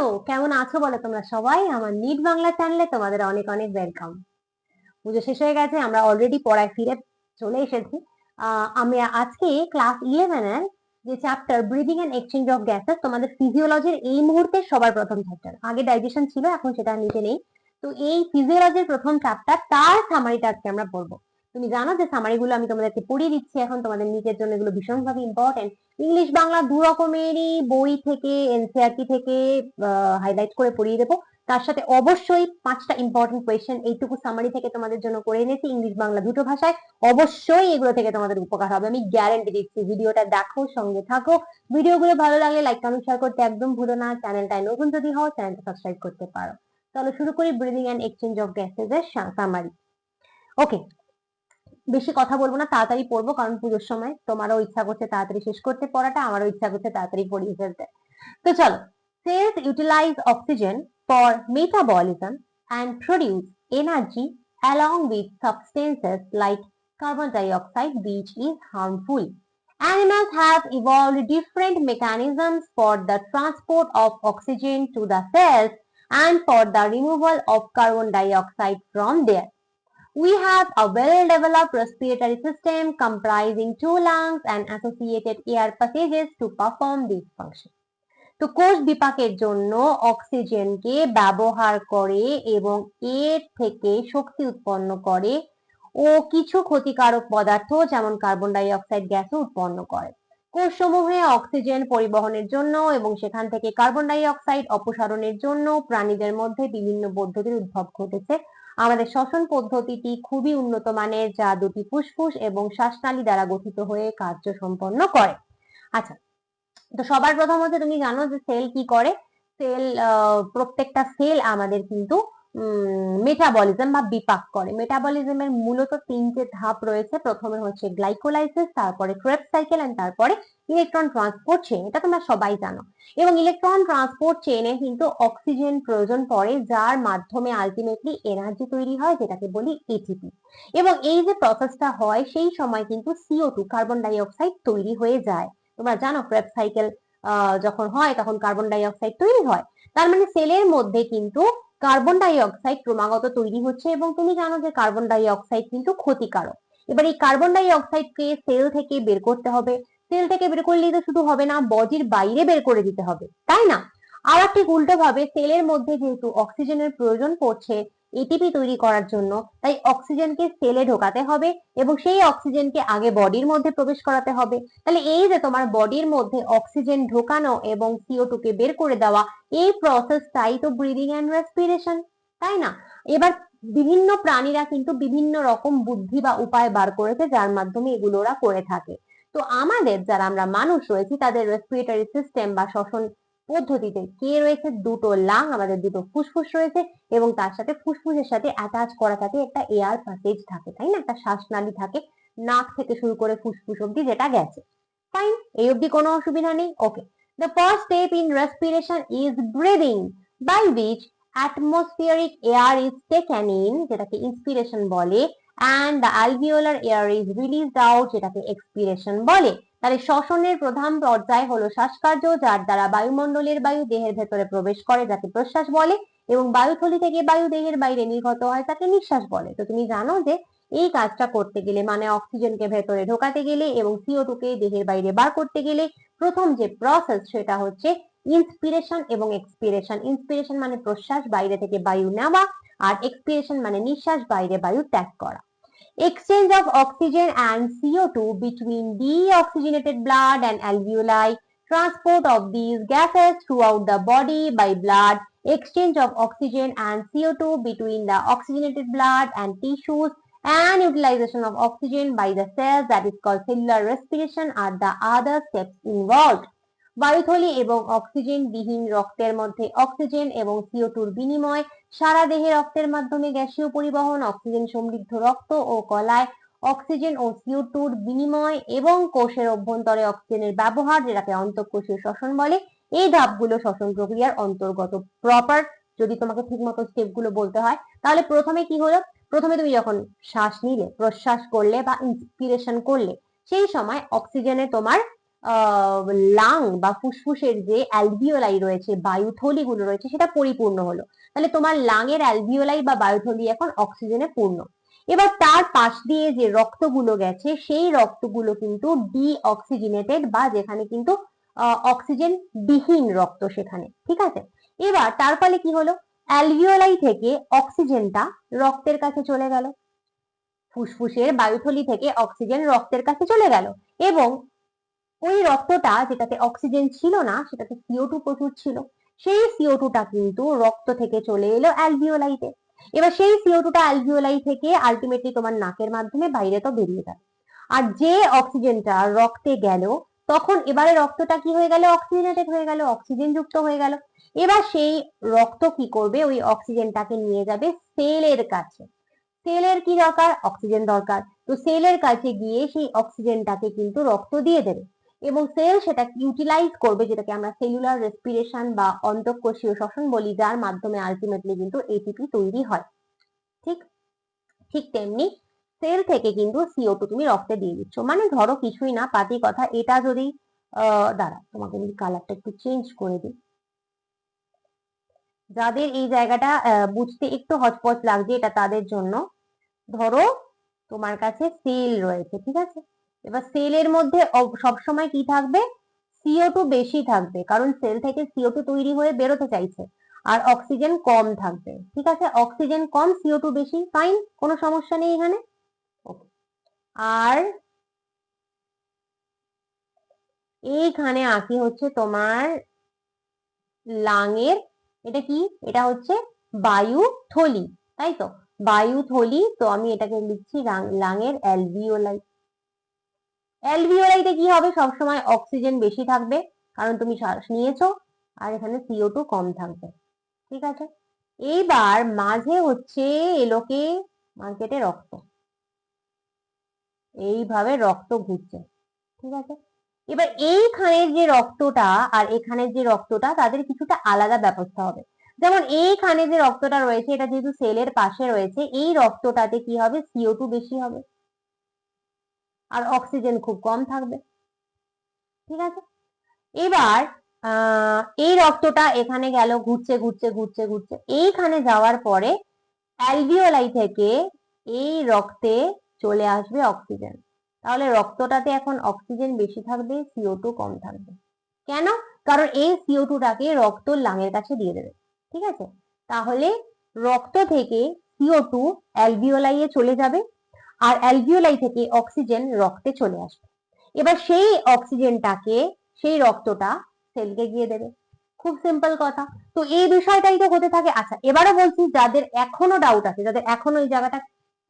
Hello, কেমন আছো বলো তোমরা সবাই? আমার নিট বাংলা চ্যানেলে তোমাদের অনেক অনেক ওয়েলকাম পুজো শেষ হয়ে গেছে, আমরা অলরেডি পড়ায় ফিরে চলে এসেছি। আমি আজকে ক্লাস ইলেভেনের যে chapter breathing and exchange of gases তোমাদের ফিজিওলজির এই মুহূর্তে সবার প্রথম চ্যাপ্টার আগে ডাইজেশন ছিল, এখন সেটা নিচে নেই। তো এই ফিজিওলজির প্রথম চ্যাপ্টার তার সামারিটা আজকে আমরা পড়ব। তুমি জানো যে সামারি গুলো আমি তোমাদেরকে পড়িয়ে দিচ্ছি এখন, তোমাদের নিজের জন্য এগুলো ভীষণভাবে ইম্পর্টেন্ট ইংলিশ বাংলা দু রকমেরই বই থেকে এনসিআরটি থেকে হাইলাইট করে পড়িয়ে দেবো। তার সাথে অবশ্যই পাঁচটা ইম্পর্টেন্ট কোয়েশ্চেন এইটুকু সামারি থেকে তোমাদের জন্য করে এনেছি ইংলিশ বাংলা দুটো ভাষায়। অবশ্যই এগুলো থেকে তোমাদের উপকার হবে। আমি গ্যারেন্টি দিচ্ছি, ভিডিওটা দেখো, সঙ্গে থাকো। ভিডিওগুলো ভালো লাগলে লাইক কমেন্ট শেয়ার করতে একদম ভুলো না। চ্যানেলটায় নতুন যদি হও, চ্যানেলটা সাবস্ক্রাইব করতে পারো। চলো শুরু করি breathing and exchange of gases এর সামারি ওকে বেশি কথা বলব না তাড়াতাড়ি পড়ব কারণ পুজোর সময় তোমারও ইচ্ছা করছে তাড়াতাড়ি শেষ করতে পড়াটা আমারও ইচ্ছা করছে তাড়াতাড়ি পড়িয়ে ফেলতে তো চলো cells utilize oxygen for metabolism and produce energy along with substances like carbon dioxide which is harmful. Animals have evolved different mechanisms for the transport of oxygen to the cells and for the removal of carbon dioxide from there. We have a well-developed respiratory system comprising two lungs and associated air passages to perform this function. তো কোষ বিপাকের জন্য অক্সিজেনকে ব্যবহার করে এবং এর থেকে শক্তি উৎপন্ন করে ও কিছু ক্ষতিকারক পদার্থ যেমন কার্বন ডাই অক্সাইড গ্যাসও উৎপন্ন করে কোষসমূহে অক্সিজেন পরিবহনের জন্য এবং সেখান থেকে কার্বন ডাই অক্সাইড অপসারণের জন্য প্রাণীদের মধ্যে বিভিন্ন পদ্ধতির উদ্ভব ঘটেছে আমাদের শ্বসন পদ্ধতিটি খুবই উন্নত মানের, যা দুটি ফুসফুস এবং শ্বাসনালী দ্বারা গঠিত হয়ে কার্য সম্পন্ন করে। আচ্ছা তো সবার প্রথম হচ্ছে তুমি জানো যে সেল কি করে? সেল প্রত্যেকটা সেল আমাদের কিন্তু মেটাবলিজম বা বিপাক করে। মেটাবলিজমের মূলত তিনটে ধাপ রয়েছে। প্রথমে হচ্ছে গ্লাইকোলাইসিস তারপরে ক্রেব সাইকেল এন্ড তারপরে ইলেকট্রন ট্রান্সপোর্ট চেন এটা তোমরা সবাই জানো। এবং ইলেকট্রন ট্রান্সপোর্ট চেনে কিন্তু অক্সিজেন প্রয়োজন পড়ে, যার মাধ্যমে আলটিমেটলি এনার্জি তৈরি হয়, যেটাকে বলি এটিপি এবং এই যে প্রসেসটা হয়, সেই সময় কিন্তু CO two carbon dioxide তৈরি হয়ে যায়। তোমরা জানো ক্রেব সাইকেল যখন হয়, তখন কার্বন ডাই অক্সাইড তৈরি হয়। তার মানে সেলের মধ্যে কিন্তু কার্বন ডাই অক্সাইড ক্রমাগত তৈরি হচ্ছে এবং তুমি জানো যে কার্বন ডাই অক্সাইড কিন্তু ক্ষতিকারক। এবার এই কার্বন ডাই অক্সাইডকে সেল থেকে বের করতে হবে। সেল থেকে বের করলেই তো শুধু হবে না বডির বাইরে বের করে দিতে হবে, তাই না? আবার ঠিক উল্টো ভাবে সেলের মধ্যে যেহেতু অক্সিজেনের প্রয়োজন পড়ছে এটিপি তৈরি করার জন্য, তাই অক্সিজেনকে সেলে ঢোকাতে হবে এবং সেই অক্সিজেনকে আগে বডির মধ্যে প্রবেশ করাতে হবে। তাহলে এই যে তোমার বডির মধ্যে অক্সিজেন ঢোকানো এবং সিও টু কে বের করে দেওয়া, এই প্রসেসটাই তো ব্রিদিং অ্যান্ড রেসপিরেশন তাই না? এবার বিভিন্ন প্রাণীরা কিন্তু বিভিন্ন রকম বুদ্ধি বা উপায় বার করেছে, যার মাধ্যমে এগুলো ওরা করে থাকে। তো আমাদের যারা আমরা মানুষ রয়েছি, তাদের রেসপিরেটরি সিস্টেম বা শ্বসন পদ্ধতিতে কে রয়েছে? দুটো লাং, আমাদের দুটো ফুসফুস রয়েছে এবং তার সাথে ফুসফুসের সাথে অ্যাটাচ করা থাকে একটা এয়ার প্যাসেজ থাকে, তাই না? একটা শ্বাসনালী থাকে, নাক থেকে শুরু করে ফুসফুস অব্দি যেটা গেছে। ফাইন এই অব্দি কোনো অসুবিধা নেই। Okay the first step in respiration is breathing by which atmospheric air is taken in, যেটাকে ইন্সপিরেশন বলে। And the alveolar air is released out, যেটাকে এক্সপিরেশন বলে। তাহলে শ্বসনের প্রধান পর্যায় হলো শ্বাসকার্য, যার দ্বারা বায়ুমণ্ডলের বায়ু দেহের ভেতরে প্রবেশ করে, যাকে প্রশ্বাস বলে, এবং বায়ুথলি থেকে বায়ু দেহের বাইরে নির্গত হয়, তাকে নিঃশ্বাস বলে। তো তুমি জানো যে এই কাজটা করতে গেলে মানে অক্সিজেনকে ভেতরে ঢোকাতে গেলে এবং সিও টু কে দেহের বাইরে বার করতে গেলে, প্রথম যে প্রসেস সেটা হচ্ছে ইন্সপিরেশন এবং এক্সপিরেশন ইন্সপিরেশন মানে প্রশ্বাস, বাইরে থেকে বায়ু নেওয়া, আর এক্সপিরেশন মানে নিঃশ্বাস, বাইরে বায়ু ত্যাগ করা। exchange of oxygen and CO2 between deoxygenated blood and alveoli, transport of these gases throughout the body by blood, exchange of oxygen and CO2 between the oxygenated blood and tissues, and utilization of oxygen by the cells that is called cellular respiration are the other steps involved. বায়ুথলি এবং oxygen বিহীন রক্তের মধ্যে oxygen এবং CO টুর বিনিময় সারা দেহে রক্তের মাধ্যমে গ্যাসীয় পরিবহন, অক্সিজেন সমৃদ্ধ রক্ত ও কলায় অক্সিজেন ও সিও টুর বিনিময় এবং কোষের অভ্যন্তরে অক্সিজেনের ব্যবহার, যেটাকে অন্তঃকোষীয় শ্বসন বলে, এই ধাপগুলো শ্বসন প্রক্রিয়ার অন্তর্গত প্রপার যদি তোমাকে ঠিক মতো স্টেপগুলো বলতে হয়। তাহলে প্রথমে কি হলো? প্রথমে তুমি যখন শ্বাস নিলে, প্রশ্বাস করলে বা ইন্সপিরেশন করলে, সেই সময় অক্সিজেনে তোমার লাং বা ফুসফুসের যে অ্যালভিওলাই রয়েছে বায়ুথলি গুলো রয়েছে, সেটা পরিপূর্ণ হলো। তাহলে তোমার লাংয়ের অ্যালভিওলাই বা বায়ুথলি এখন অক্সিজেনে পূর্ণ। এবার তার পাশ দিয়ে যে রক্তগুলো গেছে, সেই রক্তগুলো কিন্তু ডি অক্সিজেনেটেড বা যেখানে কিন্তু অক্সিজেন বিহীন রক্ত সেখানে, ঠিক আছে? এবার তার ফলে কি হলো? অ্যালভিওলাই থেকে অক্সিজেনটা রক্তের কাছে চলে গেল। ফুসফুসের বায়ুথলি থেকে অক্সিজেন রক্তের কাছে চলে গেল। এবং ওই রক্তটা যেটাতে অক্সিজেন ছিল না, সেটাতে সিও টু প্রচুর ছিল, সেই সিও টুটা কিন্তু রক্ত থেকে চলে এলো অ্যালভিওলাইতে এবার সেই সিও টুটা অ্যালভিওলাই থেকে আলটিমেটলি তোমার নাকের মাধ্যমে বাইরে তো বেরিয়ে যাবে আর যে অক্সিজেনটা রক্তে গেল, তখন এবারে রক্তটা কি হয়ে গেল? অক্সিজেনেটেড হয়ে গেল অক্সিজেন যুক্ত হয়ে গেল। এবার সেই রক্ত কি করবে? ওই অক্সিজেনটাকে নিয়ে যাবে সেলের কাছে। সেলের কি দরকার? অক্সিজেন দরকার। তো সেলের কাছে গিয়ে সেই অক্সিজেনটাকে কিন্তু রক্ত দিয়ে দেবে। এবং সেল সেটা ইউটিলাইজ করবে, যেটাকে আমরা সেলুলার রেসপিরেশন বা অন্তঃকোষীয় শ্বসন বলি, যার মাধ্যমে আলটিমেটলি কিন্তু এটিপি তৈরি হয়। ঠিক? ঠিক তেমনি সেল থেকে কিন্তু সিও টু তুমি রক্তে দিয়ে দিচ্ছ। মানে ধরো কিছুই না, পাতি কথা, এটা যদি দাঁড়া, তোমাকে আমি কালারটা একটু চেঞ্জ করে দিই। যাদের এই জায়গাটা বুঝতে একটু হচপচ লাগছে, এটা তাদের জন্য। ধরো তোমার কাছে সেল রয়েছে, ঠিক আছে? এবার সেলের মধ্যে সবসময় কি থাকবে? সিও টু বেশি থাকবে, কারণ সেল থেকে সিও টু তৈরি হয়ে বেরোতে চাইছে। আর অক্সিজেন কম থাকবে, ঠিক আছে? অক্সিজেন কম সিও টু বেশি ফাইন কোনো সমস্যা নেই এখানে। আর এইখানে আঁকি হচ্ছে তোমার লাঙের এটা কি? এটা হচ্ছে বায়ু থলি তাই তো? বায়ু থলি তো আমি এটাকে লিখছি লাঙের অ্যালভিওলাই অ্যালভিওলাইতে কি হবে? সবসময় অক্সিজেন বেশি থাকবে, কারণ তুমি শ্বাস নিয়েছো, আর এখানে সিও টু কম থাকবে। ঠিক আছে? এইবার মাঝে হচ্ছে এলোকে মার্কেটে রক্ত। এইভাবে রক্ত ঘুরছে। ঠিক আছে? এবার এইখানের যে রক্তটা আর এখানের যে রক্তটা, তাদের কিছুটা আলাদা ব্যবস্থা হবে। যেমন এইখানে যে রক্তটা রয়েছে, এটা যেহেতু সেলের পাশে রয়েছে, এই রক্তটাতে কি হবে? সিও টু বেশি হবে। আর অক্সিজেন খুব কম থাকবে। ঠিক আছে? এবার এই রক্তটা এখানে গেল, ঘুরছে ঘুরছে ঘুরছে ঘুরছে। এইখানে যাওয়ার পরে অ্যালভিওলাই থেকে এই রক্তে চলে আসবে অক্সিজেন তাহলে রক্তটাতে এখন অক্সিজেন বেশি থাকবে সিও টু কম থাকবে। কেন? কারণ এই সিও টুটাকে রক্ত লাঙের কাছে দিয়ে দেবে। ঠিক আছে? তাহলে রক্ত থেকে সিও টু অ্যালভিওলাইয়ে চলে যাবে। আর অ্যালভিওলাই থেকে অক্সিজেন রক্তে চলে আসবে। এবার সেই অক্সিজেনটাকে সেই রক্তটা সেলকে গিয়ে দেবে। খুব সিম্পল কথা। তো এই বিষয়টাই তো হতে থাকে। আচ্ছা এবারও বলছি, যাদের এখনও ডাউট আছে, যাদের এখনও এই জায়গাটা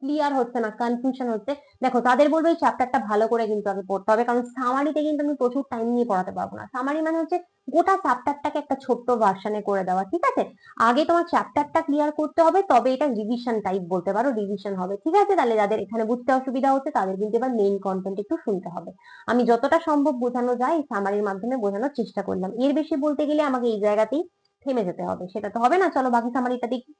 ক্লিয়ার হচ্ছে না কনফিউশন হচ্ছে। দেখো, তাদের বলব এই চ্যাপ্টারটা ভালো করে কিন্তু আগে পড়তে হবে, কারণ সামারিতে কিন্তু আমি প্রচুর টাইম নিয়ে পড়াতে পারব না। সামারি মানে হচ্ছে গোটা চ্যাপ্টারটাকে একটা ছোট্ট ভার্সানে করে দেওয়া, ঠিক আছে? আগে তোমার চ্যাপ্টারটা ক্লিয়ার করতে হবে, তবে এটা রিভিশন টাইপ বলতে পারো রিভিশন হবে, ঠিক আছে? তাহলে যাদের এখানে বুঝতে অসুবিধা হচ্ছে, তাদের কিন্তু এবার মেইন কন্টেন্ট একটু শুনতে হবে। আমি যতটা সম্ভব বোঝানো যায় সামারির মাধ্যমে বোঝানোর চেষ্টা করলাম। এর বেশি বলতে গেলে আমাকে এই জায়গাতেই থেমে যেতে হবে, সেটা তো হবে না, চলো বাকি সামারিটা দেখি।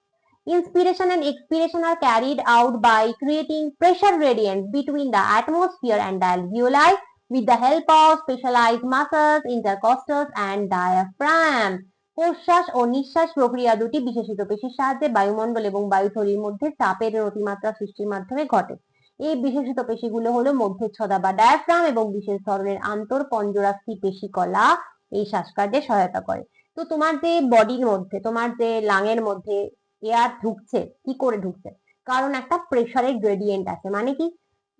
Inspiration and expiration are carried out by creating pressure gradients between the atmosphere and alveoli with the help of specialized muscles, intercostals and diaphragm. প্রশ্বাস ও নিঃশ্বাস প্রক্রিয়া দুটি বিশেষিত পেশির সাহায্যে বায়ুমণ্ডল এবং বায়ুথলির মধ্যে চাপের অতিমাত্রা সৃষ্টির মাধ্যমে ঘটে এই বিশেষিত পেশিগুলো হলো মধ্যচ্ছদা বা ডায়াফ্রাম এবং বিশেষ ধরনের আন্তর পঞ্জরাস্থি পেশি কলা এই শ্বাসকার্যে সহায়তা করে তো তোমার যে বডির মধ্যে তোমার যে লাঙের মধ্যে এয়ার ঢুকছে। কি করে ঢুকছে? কারণ একটা প্রেশারের গ্রেডিয়েন্ট আছে। মানে কি?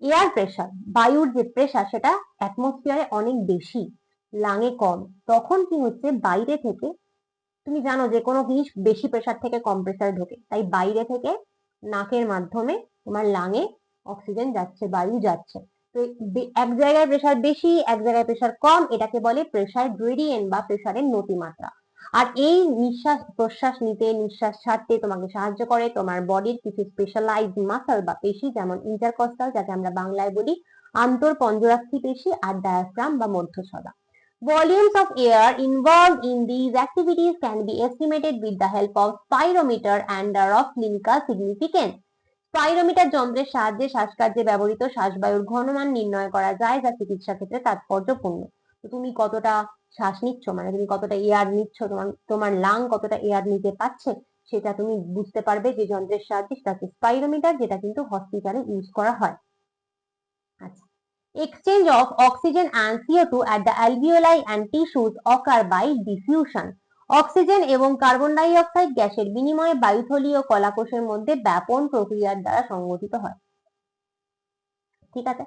এয়ার প্রেশার বায়ুর যে প্রেশার সেটা অ্যাটমসফিয়ারে অনেক বেশি লাঙে কম। তখন কি হচ্ছে? বাইরে থেকে, তুমি জানো যে কোনো জিনিস বেশি প্রেশার থেকে কম প্রেশারে ঢোকে। তাই বাইরে থেকে নাকের মাধ্যমে তোমার লাঙে অক্সিজেন যাচ্ছে, বায়ু যাচ্ছে। তো এক জায়গায় প্রেশার বেশি, এক জায়গায় প্রেশার কম, এটাকে বলে প্রেশার গ্রেডিয়েন্ট বা প্রেশারের নতিমাত্রা। আর এই নিঃশ্বাস, প্রশ্বাস নিতে, নিঃশ্বাস ছাড়তে তোমাকে সাহায্য করে তোমার বডির কিছু স্পেশালাইজড মাসল বা পেশি যেমন ইন্টারকস্টাল যাকে আমরা বাংলায় বলি আন্তর পঞ্জরাস্থি পেশি আর ডায়াফ্রাম বা মধ্যছদা Volumes of air involved in these activities can be estimated with the help of spirometer and are of clinical significance. Spirometer যন্ত্রের সাহায্যে শ্বাসকার্যে ব্যবহৃত শ্বাসবায়ুর ঘনমান নির্ণয় করা যায় যা চিকিৎসা ক্ষেত্রে তাৎপর্যপূর্ণ তুমি কতটা শ্বাস নিচ্ছ? মানে তুমি কতটা এয়ার নিচ্ছ? তোমার তোমার লাং কতটা এয়ার নিতে পারছে? সেটা তুমি বুঝতে পারবে যে যন্ত্রের সাহায্যে সেটা হচ্ছে স্পাইরোমিটার যেটা কিন্তু হসপিটালে ইউজ করা হয়। আচ্ছা। Exchange of oxygen and CO2 at the alveoli and tissues occur by diffusion. Oxygen এবং কার্বন ডাই অক্সাইড গ্যাসের বিনিময়ে বায়ুথলীয় কলাকোষের মধ্যে ব্যাপন প্রক্রিয়ার দ্বারা সংগঠিত হয়। ঠিক আছে?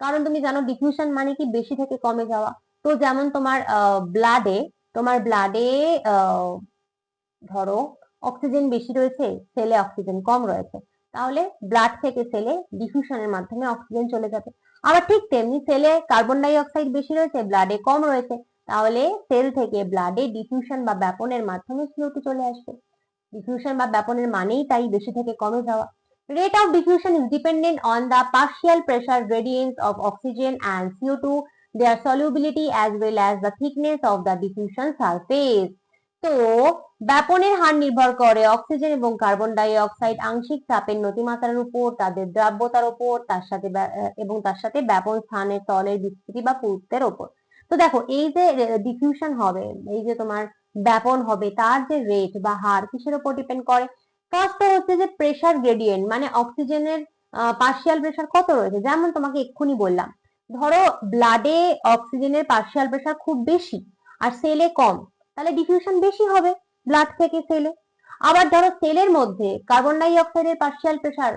কারণ তুমি জানো ডিফিউশন মানে কি? বেশি থেকে কমে যাওয়া। তো যেমন তোমার ব্লাডে তোমার ব্লাডে ধরো অক্সিজেন বেশি রয়েছে সেলে অক্সিজেন কম রয়েছে, তাহলে ব্লাড থেকে সেলে ডিফিউশনের মাধ্যমে অক্সিজেন চলে যাবে। আবার ঠিক তেমনি সেলে কার্বন ডাই অক্সাইড বেশি রয়েছে ব্লাডে কম রয়েছে, তাহলে সেল থেকে ব্লাডে ডিফিউশন বা ব্যাপনের মাধ্যমে সিওটু চলে আসবে। ডিফিউশন বা ব্যাপনের মানেই তাই বেশি থেকে কমে যাওয়া। rate of diffusion is dependent on the partial pressure gradients of oxygen and CO2 their solubility as well as the thickness of the diffusion surface. তো ব্যাপনের হার নির্ভর করে অক্সিজেন এবং কার্বন ডাই অক্সাইড আংশিক চাপের নতিমাত্রার উপর, তাদের দ্রাব্যতার উপর, তার সাথে এবং তার সাথে ব্যাপন স্থানের তলের বিস্তৃতি বা পুরুত্বের উপর। তো দেখো, এই যে ডিফিউশন হবে, এই যে তোমার ব্যাপন হবে, তার যে রেট বা হার কিসের উপর ডিপেন্ড করে? ফার্স্ট হচ্ছে যে প্রেসার গ্রেডিয়েন্ট মানে অক্সিজেনের পার্শিয়াল প্রেসার কত রয়েছে? যেমন তোমাকে এক্ষুনি বললাম। ধরো ব্লাডে অক্সিজেনের পার্শিয়াল প্রেশার খুব বেশি আর সেলে কম, তাহলে ডিফিউশন বেশি হবে ব্লাড থেকে সেলে আবার ধরো সেলের মধ্যে কার্বন ডাই অক্সাইডের পার্শিয়াল প্রেসার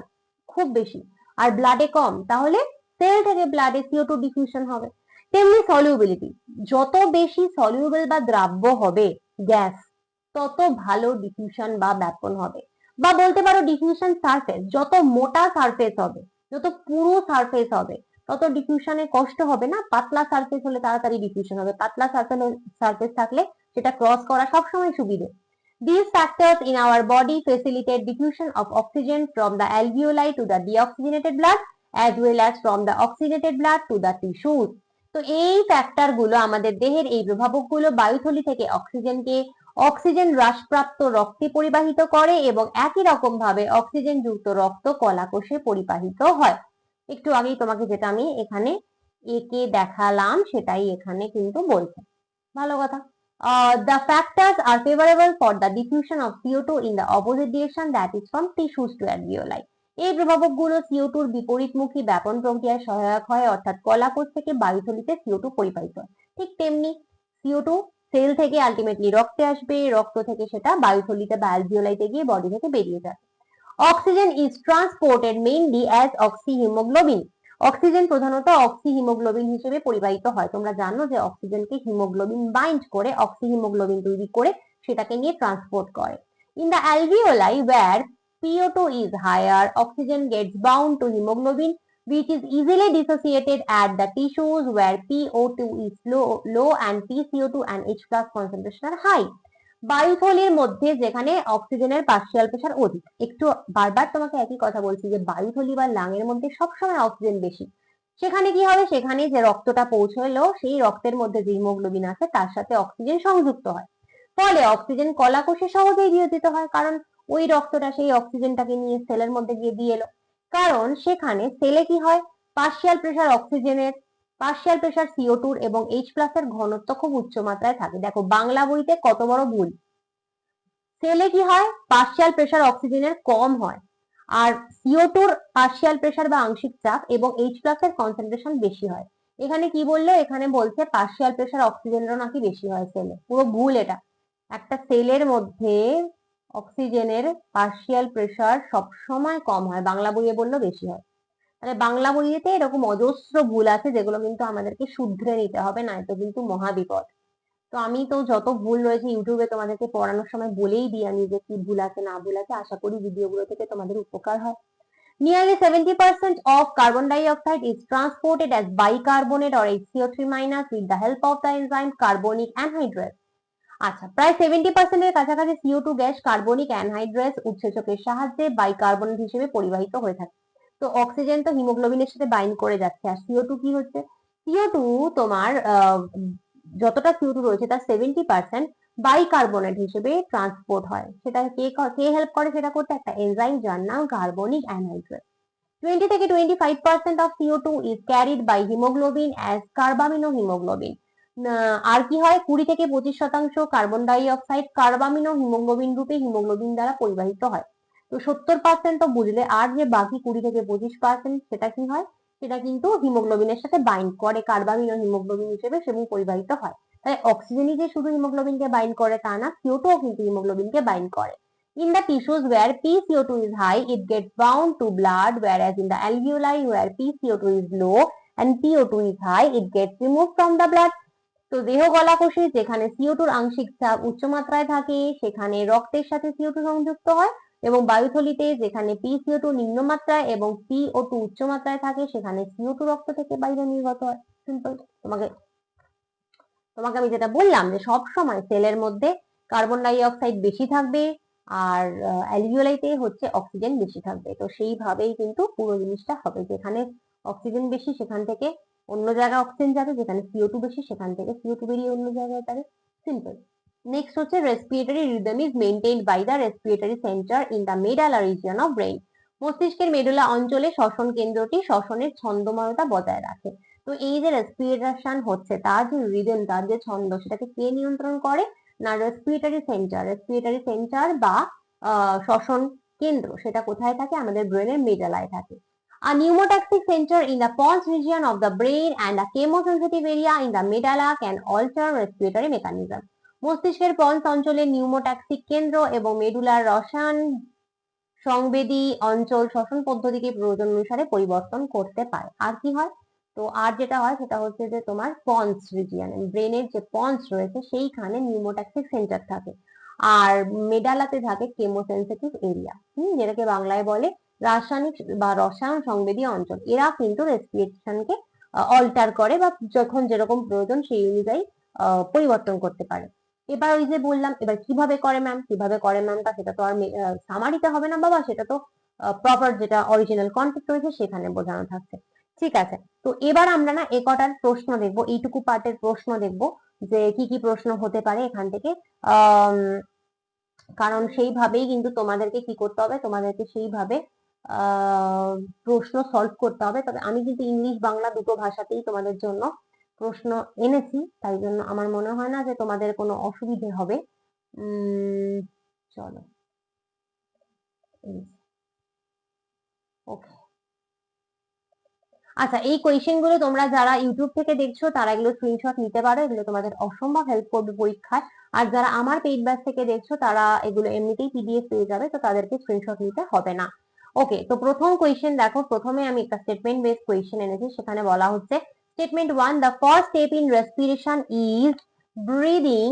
খুব বেশি আর ব্লাডে কম, তাহলে সেল থেকে ব্লাডে সিও টু ডিফিউশন হবে। তেমনি সলিউবিলিটি যত বেশি সলিউবল বা দ্রাব্য হবে গ্যাস তত ভালো ডিফিউশন বা ব্যাপন হবে। বা বলতে পারো ডিফিউশন সারফেস যত মোটা সারফেস হবে, যত পুরো সারফেস হবে তত ডিফিউশনে কষ্ট হবে না, পাতলা সারফেস হলে তাড়াতাড়ি ডিফিউশন হবে। পাতলা সারফেস থাকলে সেটা ক্রস করা সবসময় সুবিধে। These factors in our body facilitate diffusion of oxygen from the alveoli to the deoxygenated blood, as well as from the oxygenated blood to the tissues. তো এই ফ্যাক্টরগুলো আমাদের দেহের এই প্রভাবকগুলো বায়ুথলি থেকে অক্সিজেনকে অক্সিজেন হ্রাসপ্রাপ্ত রক্তে পরিবাহিত করে এবং একই রকম ভাবে অক্সিজেন যুক্ত রক্ত কলাকোষে পরিবাহিত হয়। একটু আগেই তোমাকে যেটা আমি এখানে একে দেখালাম সেটাই এখানে কিন্তু বলছে। ভালো কথা। Uh, the factors are favorable for the diffusion of CO2 in the opposite direction that is from tissues to alveoli. এই প্রভাবকগুলো CO2 এর বিপরীতমুখী ব্যাপন প্রক্রিয়ায় সহায়ক হয় অর্থাৎ কলাকোষ থেকে বায়ুথলিতে CO2 পরিবাহিত হয়। ঠিক তেমনি CO2 সেল থেকে আলটিমেটলি রক্তে আসবে রক্ত থেকে সেটা বায়ুথলিতে বা অ্যালভিওলাইতে গিয়ে বডি থেকে বেরিয়ে যাবে oxygen is transported mainly as oxyhaemoglobin oxygen প্রধানত অক্সিহিমোগ্লোবিন হিসেবে পরিবাহিত হয়। তোমরা জানো যে অক্সিজেনকে হিমোগ্লোবিন বাইন্ড করে অক্সিহিমোগ্লোবিন তৈরি করে সেটাকে নিয়ে ট্রান্সপোর্ট করে। In the alveoli where PO2 is higher, oxygen gets bound to hemoglobin which is easily dissociated at the tissues where PO2 is low, low and PCO2 and H plus concentration are high. বায়ুথলির মধ্যে যেখানে অক্সিজেনের partial pressure অধিক। একটু বারবার তোমাকে একই কথা বলছি যে বায়ুথলি বা লাঙের মধ্যে সবসময় অক্সিজেন বেশি। সেখানে কি হবে? সেখানে যে রক্তটা পৌঁছলো, সেই রক্তের মধ্যে যে হিমোগ্লোবিন আছে, তার সাথে অক্সিজেন সংযুক্ত হয়। ফলে অক্সিজেন কলাকোষে সহজেই দিয়ে দিতে হয়, কারণ ওই রক্তটা সেই অক্সিজেনটাকে নিয়ে সেলের মধ্যে গিয়ে দিয়ে এলো। কারণ সেখানে সেলে কি হয়? পার্শিয়াল প্রেশার অক্সিজেনের পার্শিয়াল প্রেশার সিও টুর এবং এইচ প্লাস এর ঘনত্ব খুব উচ্চ মাত্রায় থাকে। দেখো, বাংলা বইতে কত বড় ভুল? সেলে কি হয়? পার্শিয়াল প্রেশার অক্সিজেনের কম হয়। আর সিও টুর পার্শিয়াল প্রেশার বা আংশিক চাপ এবং এইচ প্লাস এর কনসেন্ট্রেশন বেশি হয়। এখানে কি বলল? এখানে বলছে পার্শিয়াল প্রেশার অক্সিজেনেরও নাকি বেশি হয় সেলে। পুরো ভুল এটা। একটা সেলের মধ্যে অক্সিজেনের পার্শিয়াল প্রেশার সবসময় কম হয়। বাংলা বইয়ে বলল বেশি হয়। তাহলে বাংলা বইয়েতে এরকম অজস্র ভুল আছে যেগুলো কিন্তু আমাদেরকে শুধরে নিতে হবে, নয়তো কিন্তু মহাবিপদ। তো আমি তো যত ভুল রয়েছে ইউটিউবে তোমাদেরকে পড়ানোর সময় বলেই দিই আমি যে কি ভুল আছে, না ভুল আছে, আশা করি ভিডিওগুলো থেকে তোমাদের উপকার হয়। Nearly 70% of carbon dioxide is transported as bicarbonate or HCO3 minus with the help of the enzyme carbonic anhydrase. আচ্ছা প্রায় সেভেন্টি পার্সেন্টের কাছাকাছি CO two gas carbonic anhydrase উৎসেচকের সাহায্যে বাইকার্বনেট হিসেবে পরিবাহিত হয়ে থাকে। তো অক্সিজেন তো হিমোগ্লোবিনের সাথে বাইন্ড করে যাচ্ছে। আর সিও টু কি হচ্ছে? সিও টু তোমার যতটা সিও টু রয়েছে তার সেভেন্টি পার্সেন্ট বাইকার্বনেট হিসেবে ট্রান্সপোর্ট হয়। সেটা কে কে হেল্প করে? সেটা করতে একটা এনজাইম যার নাম কার্বনিক অ্যানহাইড্রেস টোয়েন্টি থেকে twenty five percent of CO two is carried by haemoglobin as carbamino haemoglobin আর কি হয়? কুড়ি থেকে পঁচিশ শতাংশ carbon dioxide carbamino haemoglobin রূপে হিমোগ্লোবিন দ্বারা পরিবাহিত হয়। তো সত্তর পার্সেন্ট তো বুঝলে আর যে বাকি কুড়ি থেকে পঁচিশ পার্সেন্ট সেটা কি হয়? সেটা কিন্তু হিমোগ্লোবিনের সাথে বাইন্ড করে কার্বামিন ও হিমোগ্লোবিন হিসেবে সেগুলো পরিবাহিত হয়। তাই অক্সিজেনই যে শুধু হিমোগ্লোবিনকে বাইন্ড করে তা না CO2 ও কিন্তু হিমোগ্লোবিনকে বাইন্ড করে। In the tissues where PCO2 is high, it gets bound to blood, whereas in the alveoli where PCO2 is low and PO2 is high, it gets removed from the blood. তো দেহ গলাকোষে যেখানে CO2 র আংশিক চাপ উচ্চ মাত্রায় থাকে সেখানে রক্তের সাথে CO2 সংযুক্ত হয় এবং বায়ুথলিতে যেখানে PCO2 নিম্নমাত্রায় এবং PO2 উচ্চ মাত্রায় থাকে, সেখানে CO2 রক্ত থেকে বাইরে নির্গত হয়। সিম্পল তোমাকে তোমাকে আমি যেটা বললাম যে সব সময় সেলের মধ্যে কার্বন ডাই অক্সাইড বেশি থাকবে আর অ্যালভিওলাইতে হচ্ছে অক্সিজেন বেশি থাকবে। তো সেইভাবেই কিন্তু পুরো জিনিসটা হবে। যেখানে অক্সিজেন বেশি, সেখান থেকে অন্য জায়গায় অক্সিজেন যাবে। যেখানে সিও টু বেশি, সেখান থেকে সিও টু বেরিয়ে অন্য জায়গায় যাবে। সিম্পল নেক্সট হচ্ছে respiratory rhythm is maintained by the respiratory centre in the medulla region of brain মস্তিষ্কের মেডুলা অঞ্চলে শ্বসন কেন্দ্রটি শ্বসনের ছন্দময়তা বজায় রাখে। তো এই যে রেসপিরেশন হচ্ছে, তার যে রিদম তার যে ছন্দ, সেটাকে কে নিয়ন্ত্রণ করে? না রেসপিরেটরি সেন্টার রেসপিরেটরি সেন্টার বা শ্বসন কেন্দ্র, সেটা কোথায় থাকে? আমাদের ব্রেনের মেডালায় থাকে। A pneumotaxic center in the pons region of the brain and a chemosensitive area in the medulla can alter respiratory mechanism. মস্তিষ্কের পন্স অঞ্চলে নিউমোট্যাক্সিক কেন্দ্র এবং মেডুলার রসায়ন সংবেদী অঞ্চল শ্বসন পদ্ধতিকে প্রয়োজন অনুসারে পরিবর্তন করতে পারে। আর কি হয়? তো আর যেটা হয়, সেটা হচ্ছে যে তোমার পন্স রিজিয়ান ব্রেনের যে পন্স রয়েছে, সেইখানে নিউমোট্যাক্সিক সেন্টার থাকে। আর মেডালাতে থাকে কেমোসেন্সিটিভ এরিয়া হুম? যেটাকে বাংলায় বলে রাসায়নিক বা রসায়ন সংবেদী অঞ্চল। এরা কিন্তু রেসপিরেশনকে অল্টার করে বা যখন যেরকম প্রয়োজন সেই অনুযায়ী পরিবর্তন করতে পারে। এবার ওই যে বললাম, এবার কীভাবে করে ম্যাম কীভাবে করে ম্যাম তা সেটা তো আর সামারিতে হবে না বাবা, সেটা তো প্রপার যেটা অরিজিনাল কন্টেক্ট রয়েছে সেখানে বোঝানো থাকছে। ঠিক আছে, তো এবার আমরা না এ কটার প্রশ্ন দেখব, এইটুকু পার্টের প্রশ্ন দেখব যে কি কি প্রশ্ন হতে পারে এখান থেকে। কারণ সেইভাবেই কিন্তু তোমাদেরকে কি করতে হবে, তোমাদেরকে সেইভাবে প্রশ্ন সলভ করতে হবে। তবে আমি কিন্তু ইংলিশ বাংলা দুটো ভাষাতেই তোমাদের জন্য প্রশ্ন এনেছি, তাই জন্য আমার মনে হয় না যে তোমাদের কোনো অসুবিধে হবে। চলো। ওকে। আচ্ছা এই কোয়েশ্চেনগুলো তোমরা যারা ইউটিউব থেকে দেখছ, তারা এগুলো স্ক্রিনশট নিতে পারো, এগুলো তোমাদের অসম্ভব হেল্প করবে পরীক্ষায়। আর যারা আমার পেইড ব্যাচ থেকে দেখছ, তারা এগুলো এমনিতেই পিডিএফ পেয়ে যাবে, তো তাদেরকে স্ক্রিনশট নিতে হবে না। ওকে, তো প্রথম কোয়েশ্চেন দেখো, প্রথমে আমি একটা স্টেটমেন্ট বেস কোয়েশ্চেন এনেছি, সেখানে বলা হচ্ছে statement one the first step in respiration is breathing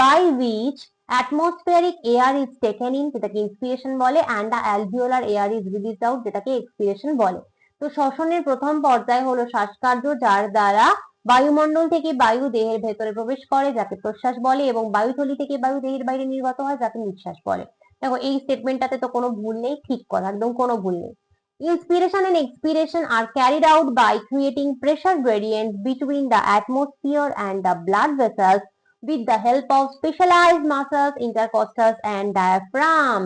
by which atmospheric air is taken in যেটাকে ইন্সপিরেশন বলে and the alveolar air is release out যেটাকে এক্সপিরেশন বলে। তো শ্বসনের প্রথম পর্যায় হলো শ্বাসকার্য, যার দ্বারা বায়ুমণ্ডল থেকে বায়ু দেহের ভেতরে প্রবেশ করে, যাকে প্রশ্বাস বলে, এবং বায়ুথলি থেকে বায়ু দেহের বাইরে নির্গত হয়, যাকে নিঃশ্বাস বলে। দেখো, এই স্টেটমেন্টটাতে তো কোনো ভুল নেই, ঠিক কথা, একদম কোনো ভুল নেই। Inspiration and expiration are carried out by creating pressure gradients between the atmosphere and the blood vessels with the help of specialized muscles, intercostals and diaphragm.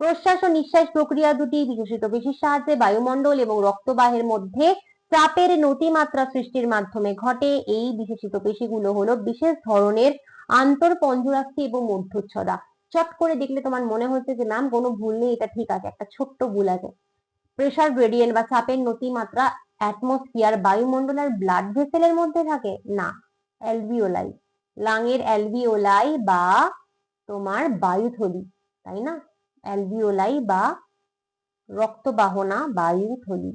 প্রশ্বাস ও নিঃশ্বাস প্রক্রিয়া দুটি বিকশিত পেশির সাহায্যে বায়ুমণ্ডল এবং রক্তবাহের মধ্যে চাপের নতিমাত্রা সৃষ্টির মাধ্যমে ঘটে এই বিশেষিত পেশিগুলো হলো বিশেষ ধরনের আন্তঃপঞ্জরাস্থি এবং মধ্যচ্ছদা চট করে দেখলে তোমার মনে হচ্ছে যে ম্যাম কোনো ভুল নেই এটা ঠিক আছে একটা ছোট্ট ভুল আছে প্রেসার গ্রেডিয়েন্ট বা চাপের নতিমাত্রা অ্যাটমসফিয়ার বায়ুমণ্ডল আর ব্লাড ভেসেলের মধ্যে থাকে? না অ্যালভিওলাই লাঙের অ্যালভিওলাই বা তোমার বায়ুথলি, তাই না? অ্যালভিওলাই বা রক্তবাহনা বায়ুথলি।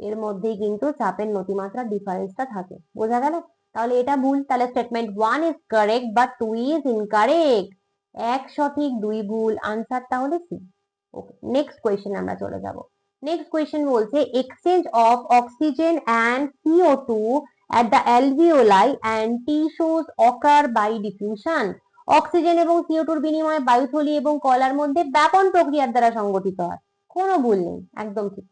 এর মধ্যেই কিন্তু চাপের নতিমাত্রা ডিফারেন্সটা থাকে। বোঝা গেল? তাহলে এটা ভুল। তাহলে statement one is correct but two is incorrect এক সঠিক দুই ভুল। আনসার তাহলে সি ওকে নেক্সট কোয়েশ্চেন আমরা চলে যাব নেক্সট কোয়েশ্চেন বলছে exchange of oxygen and CO two at the alveoli and tissues occur by diffusion oxygen এবং সিও টুর বিনিময়ে বায়ুথলি এবং কলার মধ্যে ব্যাপন প্রক্রিয়ার দ্বারা সংগঠিত হয় কোনো ভুল নেই একদম ঠিক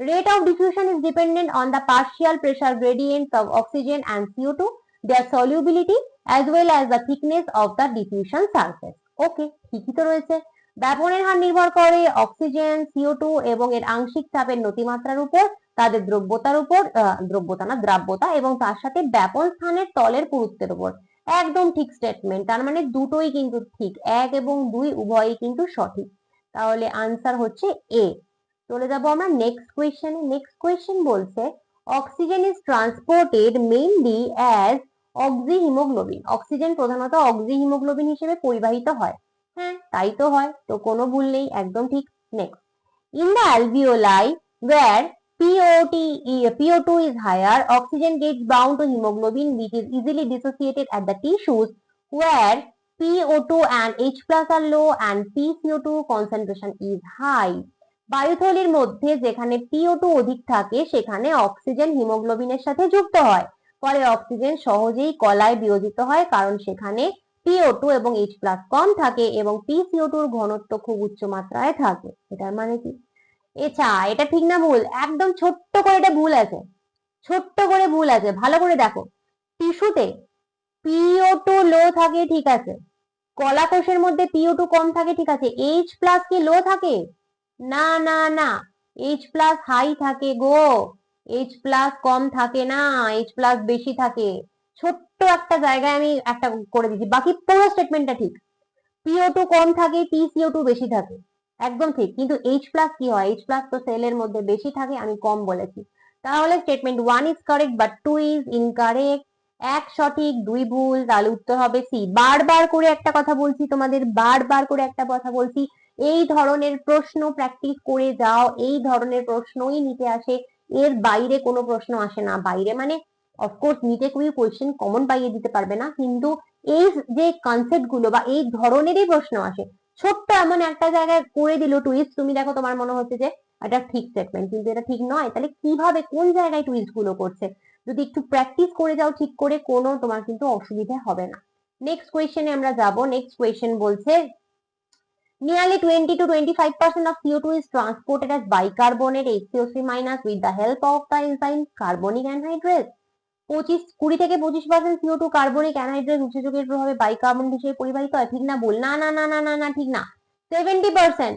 rate of diffusion is dependent on the partial pressure gradients of oxygen and CO2 their solubility as well as the thickness of the diffusion surface ওকে ঠিকই তো রয়েছে ব্যাপনের হার নির্ভর করে অক্সিজেন সিও টু এবং এর আংশিক চাপের নতিমাত্রার উপর, তাদের দ্রব্যতার উপর দ্রব্যতা না, দ্রাব্যতা এবং তার সাথে ব্যাপন স্থানের তলের পুরুত্বের উপর। একদম ঠিক স্টেটমেন্ট তার মানে দুটোই কিন্তু ঠিক, এক এবং দুই উভয়ই কিন্তু সঠিক। তাহলে আনসার হচ্ছে এ চলে যাব আমরা নেক্সট কোয়েশ্চেনে নেক্সট কোয়েশ্চেন বলছে oxygen is transported mainly as oxyhaemoglobin oxygen প্রধানত অক্সি হিমোগ্লোবিন হিসেবে পরিবাহিত হয়। হ্যাঁ তাই তো হয়। তো কোনো ভুল নেই, একদম ঠিক। Next in the alveoli where P O T P O is higher oxygen gets bound to haemoglobin which is easily dissociated at the tissues where P O two and H plus are low and P CO two concentration is high বায়ুথলির মধ্যে যেখানে পিও অধিক থাকে, সেখানে oxygen হিমোগ্লোবিনের সাথে যুক্ত হয়। ফলে অক্সিজেন সহজেই কলায় বিয়োজিত হয়, কারণ সেখানে PO2 এবং এইচ প্লাস কম থাকে এবং PCO2 টুর ঘনত্ব খুব উচ্চ মাত্রায় থাকে। এটার মানে কি? এছা এটা ঠিক না ভুল, একদম ছোট্ট করে এটা ভুল আছে। ছোট্ট করে ভুল আছে, ভালো করে দেখো। টিস্যুতে পিও টু লো থাকে, ঠিক আছে। কলা কোষের মধ্যে পিও টু কম থাকে, ঠিক আছে। এইচ প্লাস কি লো থাকে? না না না। এইচ প্লাস হাই থাকে গো। এইচ প্লাস কম থাকে না এইচ প্লাস বেশি থাকে। ছোট্ট একটা জায়গায় আমি একটা করে দিচ্ছি বাকি পুরো স্টেটমেন্টটা ঠিক। পিও টু কম থাকে পি সিও টু বেশি থাকে। একদম ঠিক। কিন্তু এইচ প্লাস কি হয়? এইচ প্লাস তো সেলের মধ্যে বেশি থাকে, আমি কম বলেছি। তাহলে statement one is correct but two is incorrect এক সঠিক, দুই ভুল, তাহলে উত্তর হবে সি বারবার করে একটা কথা বলছি তোমাদের, বারবার করে একটা কথা বলছি। এই ধরনের প্রশ্ন প্র্যাকটিস করে যাও, এই ধরনের প্রশ্নই নিতে আসে। এর বাইরে কোনো প্রশ্ন আসে না। বাইরে মানে অফকোর্স নিতে খুবই কোয়েশ্চেন কমন পাইয়ে দিতে পারবে না, কিন্তু এই যে কনসেপ্টগুলো বা এই ধরনেরই প্রশ্ন আসে, ছোট্ট এমন একটা জায়গায় করে দিল টুইস্ট তুমি দেখো তোমার মনে হচ্ছে যে এটা ঠিক স্টেটমেন্ট কিন্তু এটা ঠিক নয়। তাহলে কীভাবে, কোন জায়গায় টুইস্টগুলো করছে? যদি একটু প্র্যাকটিস করে যাও, ঠিক করে, কোনো তোমার কিন্তু অসুবিধা হবে না। নেক্সট কোয়েশ্চেনে আমরা যাব। নেক্সট কোয়েশ্চেন বলছে, Nearly 20 to 25 percent of CO2 is transported as bicarbonate HCO3 minus with the help of the enzyme carbonic anhydrase. পঁচিশ, কুড়ি থেকে পঁচিশ percent CO two carbonic anhydrase উৎসেচকের প্রভাবে বাইকার্বনেট হিসেবে পরিবাহিত হয়, ঠিক না ভুল না না না না না না, ঠিক না। Seventy percent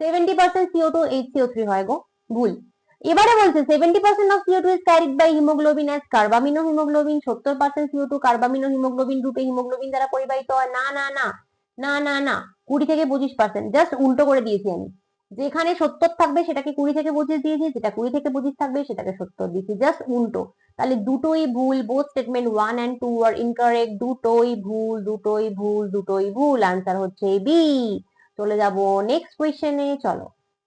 seventy percent CO two H CO three হয় গো, ভুল। এবারে বলছে seventy percent of CO two is carried by haemoglobin as carbamino haemoglobin সত্তর percent CO two carbamino haemoglobin রূপে হিমোগ্লোবিন দ্বারা পরিবাহিত হয়। না না না না না না কুড়ি থেকে পঁচিশ পার্সেন্ট জাস্ট উল্টো করে দিয়েছি আমি। যেখানে সত্তর থাকবে সেটাকে কুড়ি থেকে পঁচিশ দিয়েছি, যেটা কুড়ি থেকে পঁচিশ থাকবে সেটাকে সত্তর দিয়েছি। জাস্ট উল্টো। তাহলে দুটোই ভুল both statement one and two are incorrect দুটোই ভুল দুটোই ভুল দুটোই ভুল। আনসার হচ্ছে বি চলে যাব নেক্সট কোয়েশ্চেনে চলো।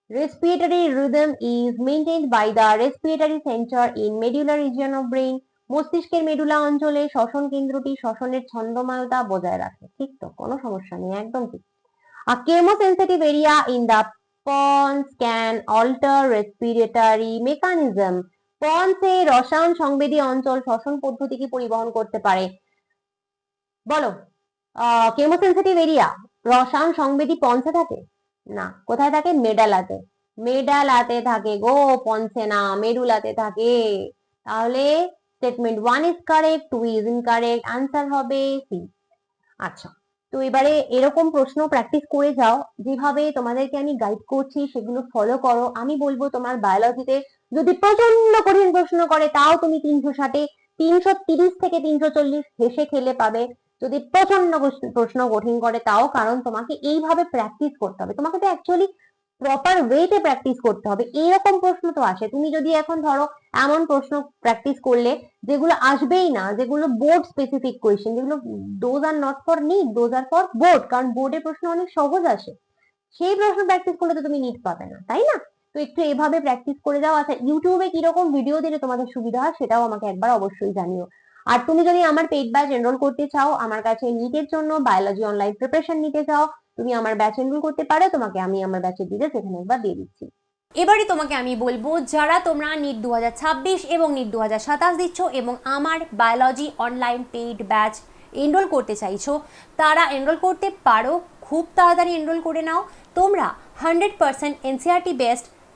Respiratory rhythm is maintained by the respiratory centre in medullar region of brain মস্তিষ্কের মেডুলা অঞ্চলে শ্বসন কেন্দ্রটি শ্বসনের ছন্দময়তা বজায় রাখে। ঠিক তো? কোনো সমস্যা নেই, একদম ঠিক। A chemosensitive area in the pons can alter respiratory mechanism. পন্সে রসায়ন সংবেদী অঞ্চল শ্বসন পদ্ধতিকে পরিবহন করতে পারে? বলো। কেমোসেন্সিটিভ এরিয়া রসায়ন সংবেদী পন্সে থাকে? না, কোথায় থাকে? মেডালাতে। মেডালাতে থাকে গো পন্সে না, মেডুলাতে থাকে। তাহলে statement one is correct two is incorrect answer হবে সি আচ্ছা। তো এবারে এরকম প্রশ্ন প্র্যাকটিস করে যাও, যেভাবে তোমাদেরকে আমি গাইড করছি সেগুলো ফলো করো। আমি বলব তোমার বায়োলজিতে যদি প্রচণ্ড কঠিন প্রশ্ন করে, তাও তুমি তিনশো ষাটে, তিনশো তিরিশ থেকে তিনশো চল্লিশ হেসে খেলে পাবে। যদি প্রচণ্ড প্রশ্ন- কঠিন করে, তাও কারণ তোমাকে এইভাবে প্র্যাকটিস করতে হবে। তোমাকে তো অ্যাকচুয়ালি প্রপার ওয়েতে প্র্যাকটিস করতে হবে। এরকম প্রশ্ন তো আসে। তুমি যদি এখন ধরো এমন প্রশ্ন প্র্যাকটিস করলে, যেগুলো আসবেই না, যেগুলো বোর্ড স্পেসিফিক কোয়েশ্চেন যেগুলো those are not for NEET those are for board কারণ বোর্ডের প্রশ্ন অনেক সহজ আসে। সেই প্রশ্ন প্র্যাকটিস করলে তো তুমি নিট পাবে না, তাই না? তো একটু এভাবে প্র্যাকটিস করে যাও। আচ্ছা ইউটিউবে কীরকম ভিডিও দিলে তোমাদের সুবিধা হয় সেটাও আমাকে একবার অবশ্যই জানিও। আর তুমি যদি আমার পেড ব্যাচ এনরোল করতে চাও, আমার কাছে নিটের জন্য বায়োলজি অনলাইন প্রিপারেশন নিতে চাও তুমি আমার ব্যাচ এনরোল করতে পারো, তোমাকে আমি আমার ব্যাচের ডিটেলস এখানে একবার দিয়ে দিচ্ছি। এবারে তোমাকে আমি বলব, যারা তোমরা নিট দু হাজার ছাব্বিশ এবং নিট দু দিচ্ছ এবং আমার biology online paid batch enrol করতে চাইছো, তারা এনরোল করতে পারো। খুব তাড়াতাড়ি এনরোল করে নাও। তোমরা hundred percent NCERT based